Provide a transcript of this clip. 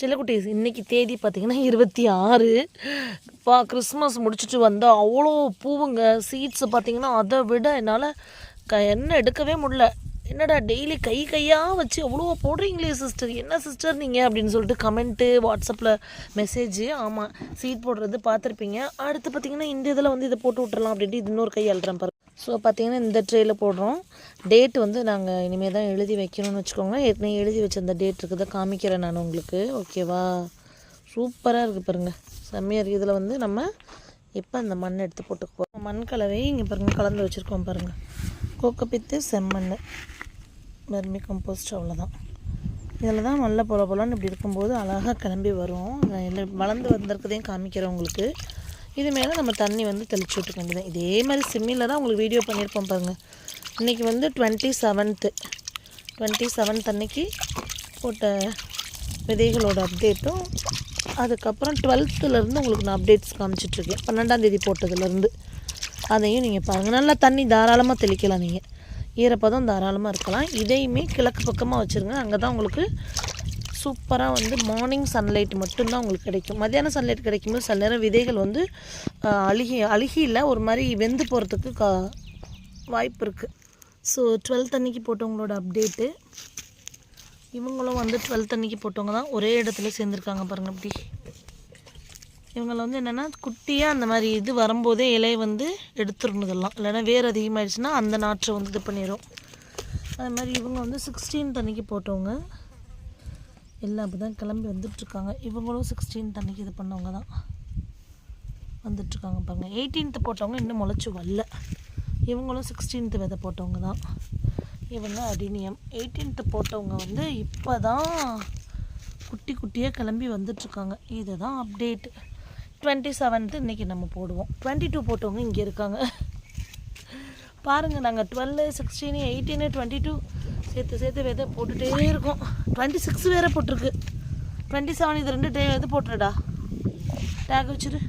செல்லக்குட்டீஸ் இன்றைக்கி தேதி பார்த்தீங்கன்னா இருபத்தி ஆறு. பா கிறிஸ்மஸ் முடிச்சுட்டு வந்தால் அவ்வளோ பூவுங்க. சீட்ஸ் பார்த்தீங்கன்னா அதை விட என்னால் க என்ன எடுக்கவே முடியல. என்னடா டெய்லி கை கையாக வச்சு அவ்வளோ போடுறீங்களே சிஸ்டர் என்ன சிஸ்டர் நீங்கள் அப்படின்னு சொல்லிட்டு கமெண்ட்டு வாட்ஸ்அப்பில் மெசேஜ் ஆமாம் சீட் போடுறது பார்த்துருப்பீங்க. அடுத்து பார்த்தீங்கன்னா இந்த இதில் வந்து இதை போட்டு விட்டுறலாம் அப்படின்ட்டு இது இன்னொரு கை அழுறேன் பாருங்க. ஸோ பார்த்தீங்கன்னா இந்த ட்ரேயில் போடுறோம். டேட் வந்து நாங்கள் இனிமேல் தான் எழுதி வைக்கணும்னு வச்சுக்கோங்க ஏற்கனவே எழுதி வச்ச அந்த டேட் இருக்குதை காமிக்கிறேன் நான் உங்களுக்கு. ஓகேவா சூப்பராக இருக்குது பாருங்கள் செம்மையாக இருக்குது இதில் வந்து நம்ம இப்போ அந்த மண் எடுத்து போட்டுக்க போகிறோம் மண் கலவை இங்கே பாருங்கள் கலந்து வச்சுருக்கோம் பாருங்கள் கோக்கப்பித்து செம்மண் வெர்மி கம்போஸ்ட் அவ்வளோதான் இதில் தான் நல்ல பொல பொலன்னு இப்படி இருக்கும்போது அழகாக கிளம்பி வரும். எல்லாம் வளர்ந்து வந்திருக்கதையும் காமிக்கிறேன் உங்களுக்கு. இது மேலே நம்ம தண்ணி வந்து தெளிச்சு விட்டுக்க வேண்டியது இதே மாதிரி சிம்மியில் உங்களுக்கு வீடியோ பண்ணியிருப்போம் பாருங்கள் இன்றைக்கி வந்து டுவெண்ட்டி செவன்த்து டுவெண்ட்டி செவன்த் அன்னைக்கு போட்ட விதைகளோட அப்டேட்டும் அதுக்கப்புறம் டுவெல்த்துலேருந்து உங்களுக்கு நான் அப்டேட்ஸ் காமிச்சிட்ருக்கேன் பன்னெண்டாந்தேதி போட்டதுலேருந்து அதையும் நீங்கள் பாருங்கள் நல்லா தண்ணி தாராளமாக தெளிக்கலாம் நீங்கள் ஈரப்பதம் தாராளமாக இருக்கலாம். இதையுமே கிழக்கு பக்கமாக வச்சுருங்க. அங்கே தான் உங்களுக்கு சூப்பராக வந்து மார்னிங் சன்லைட் மட்டும்தான் உங்களுக்கு கிடைக்கும். மத்தியானம் சன்லைட் கிடைக்கும்போது சில நேரம் விதைகள் வந்து அழுகி அழுகியில் ஒரு மாதிரி வெந்து போகிறதுக்கு கா வாய்ப்பு இருக்குது ஸோ டுவெல்த் அன்னைக்கு போட்டவங்களோட அப்டேட்டு இவங்களும் வந்து டுவெல்த் அன்னைக்கு போட்டவங்க தான் ஒரே இடத்துல சேர்ந்துருக்காங்க பாருங்கள் அப்படி. இவங்கள வந்து என்னென்னா குட்டியாக அந்த மாதிரி இது வரும்போதே இலையை வந்து எடுத்துடணும் இதெல்லாம் இல்லைன்னா வேர் அதிகமாகிடுச்சுன்னா அந்த நாற்றை வந்து இது பண்ணிடும் அது மாதிரி இவங்க வந்து சிக்ஸ்டீன்த் அன்னைக்கு போட்டவங்க. எல்லாம் அப்படி தான் கிளம்பி வந்துட்டுருக்காங்க. இவங்களும் சிக்ஸ்டீன்த் அன்றைக்கி இது பண்ணவங்க தான். வந்துட்டுருக்காங்க பாருங்கள் எயிட்டீன்த்து போட்டவங்க இன்னும் முளைச்சி வரல. இவங்களும் சிக்ஸ்டீன்த்து விதை போட்டவங்க தான். இவங்க அடினியம். எயிட்டீன்த்து போட்டவங்க வந்து இப்போ தான் குட்டி குட்டியாக கிளம்பி வந்துட்டுருக்காங்க. இதுதான் அப்டேட் டுவெண்ட்டி செவன்த்து இன்றைக்கி நம்ம போடுவோம். டுவெண்ட்டி டூ போட்டவங்க இங்கே இருக்காங்க. பாருங்கள் நாங்கள் twelve sixteen eighteen twenty two சேர்த்து சேர்த்து விதை போட்டுகிட்டே இருக்கும். டுவெண்ட்டி சிக்ஸ் வேறு போட்டிருக்கு. டுவெண்ட்டி செவன் இது ரெண்டு டே இது போட்டுருடா டேக் வச்சிரு.